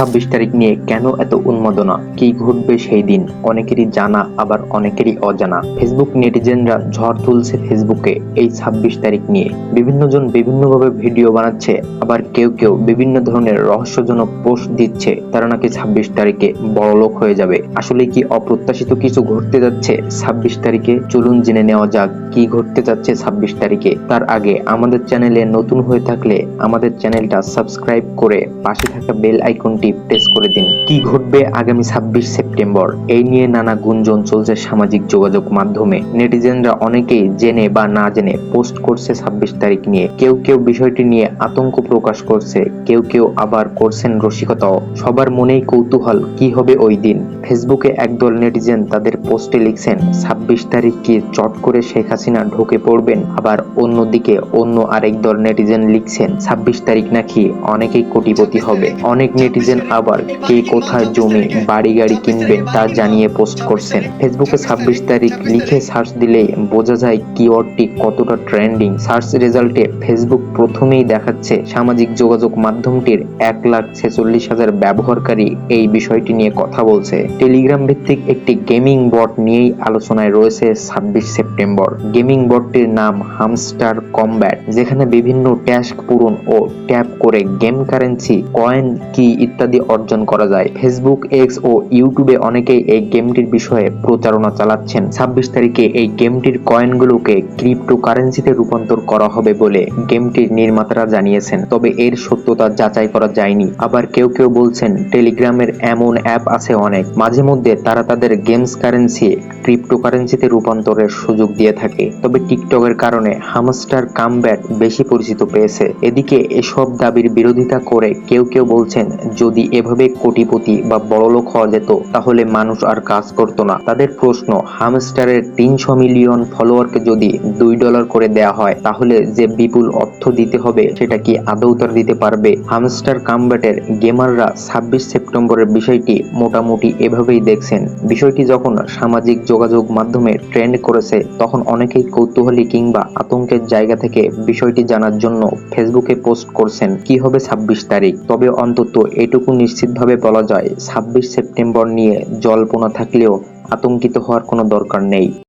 ছাব্বিশ তারিখ নিয়ে কেন এত উন্মাদনা? কি ঘটবে সেই দিন? অনেকেরই জানা, আবার অনেকেরই অজানা। ফেসবুক নেটিজেনরা ঝড় তুলছে ফেসবুকে এই ছাব্বিশ তারিখ নিয়ে। বিভিন্ন জন বিভিন্নভাবে ভিডিও বানাচ্ছে, আবার কেউ কেউ বিভিন্ন ধরনের রহস্যজনক পোস্ট দিচ্ছে। তারা নাকি ছাব্বিশ তারিখে বড়লোক হয়ে যাবে। আসলে কি অপ্রত্যাশিত কিছু ঘটতে যাচ্ছে ছাব্বিশ তারিখে? চলুন জেনে নেওয়া যাক কি ঘটতে যাচ্ছে ছাব্বিশ তারিখে। তার আগে আমাদের চ্যানেলে নতুন হয়ে থাকলে আমাদের চ্যানেলটা সাবস্ক্রাইব করে পাশে থাকা বেল আইকনটি প্রেস করে দিন। কি ঘটবে আগামী ছাব্বিশ সেপ্টেম্বর? এই নিয়ে নানা গুঞ্জন চলছে সামাজিক যোগাযোগ মাধ্যমে। নেটিজেনরা অনেকেই জেনে বা না জেনে পোস্ট করছে ছাব্বিশ তারিখ নিয়ে। কেউ কেউ বিষয়টি নিয়ে আতঙ্ক প্রকাশ করছে, কেউ কেউ আবার করছেন রসিকতাও। সবার মনেই কৌতূহল, কি হবে ওই দিন? ফেসবুকে একদল নেটিজেন তাদের পোস্টে লিখছেন, ছাব্বিশ তারিখ কি চট করে শেখ হাসিনা ঢুকে পড়বেন? আবার অন্যদিকে অন্য আরেক দল নেটিজেন লিখছেন, ছাব্বিশ তারিখ নাকি অনেকেই কোটিপতি হবে। অনেক নেটিজেন আবার কে কোথায় জমি বাড়ি গাড়ি কিনবেন তা জানিয়ে পোস্ট করছেন। ফেসবুকে ছাব্বিশ তারিখ লিখে সার্চ দিলেই বোঝা যায় কিওয়ার্ডটি কতটা ট্রেন্ডিং। সার্চ রেজাল্টে ফেসবুক প্রথমেই দেখাচ্ছে সামাজিক যোগাযোগ মাধ্যমটির এক লাখ ছেচল্লিশ হাজার ব্যবহারকারী এই বিষয়টি নিয়ে কথা বলছে। টেলিগ্রাম ভিত্তিক একটি গেমিং বট নিয়েই আলোচনায় রয়েছে ছাব্বিশ সেপ্টেম্বর। গেমিং বটটির নাম হামস্টার কমব্যাট, যেখানে বিভিন্ন ট্যাস্ক পূরণ ও ট্যাপ করে গেম কারেন্সি, কয়েন, কি ইত্যাদি অর্জন করা যায়। ফেসবুক এক্স ও ইউটিউবে অনেকেই এই গেমটির বিষয়ে প্রচারণা চালাচ্ছেন। ছাব্বিশ তারিখে এই গেমটির কয়েনগুলোকে ক্রিপ্টো কারেন্সিতে রূপান্তর করা হবে বলে গেমটির নির্মাতারা জানিয়েছেন। তবে এর সত্যতা যাচাই করা যায়নি। আবার কেউ কেউ বলছেন টেলিগ্রামের এমন অ্যাপ আছে অনেক। মাঝে মধ্যে তারা তাদের গেমস কারেন্সি ক্রিপ্টো কারেন্সিতে রূপান্তরের সুযোগ দিয়ে থাকে। তবে টিকটকের কারণে হামস্টার কামব্যাট বেশি পরিচিত পেয়েছে। এদিকে এসব দাবির বিরোধিতা করে কেউ কেউ বলছেন, যদি এভাবে কোটিপতি বা বড়লোক হওয়া যেত, তাহলে মানুষ আর কাজ করতো না। তাদের প্রশ্ন, হামস্টারের তিনশো মিলিয়ন ফলোয়ারকে যদি দুই ডলার করে দেয়া হয়, তাহলে যে বিপুল অর্থ দিতে হবে, সেটা কি আদৌ তারা দিতে পারবে? হামস্টার কামব্যাটের গেমাররা ছাব্বিশ সেপ্টেম্বরের বিষয়টি মোটামুটি এভাবেই দেখছেন। বিষয়টি যখন সামাজিক যোগাযোগ মাধ্যমে ট্রেন্ড করেছে, তখন অনেকেই কৌতূহলী কিংবা আতঙ্কের জায়গা থেকে বিষয়টি জানার জন্য ফেসবুকে পোস্ট করছেন, কি হবে ছাব্বিশ তারিখ? তবে অন্তত এটুকু নিশ্চিতভাবে বলা যায় ছাব্বিশ সেপ্টেম্বর নিয়ে জল্পনা থাকলেও আতঙ্কিত হওয়ার কোনো দরকার নেই।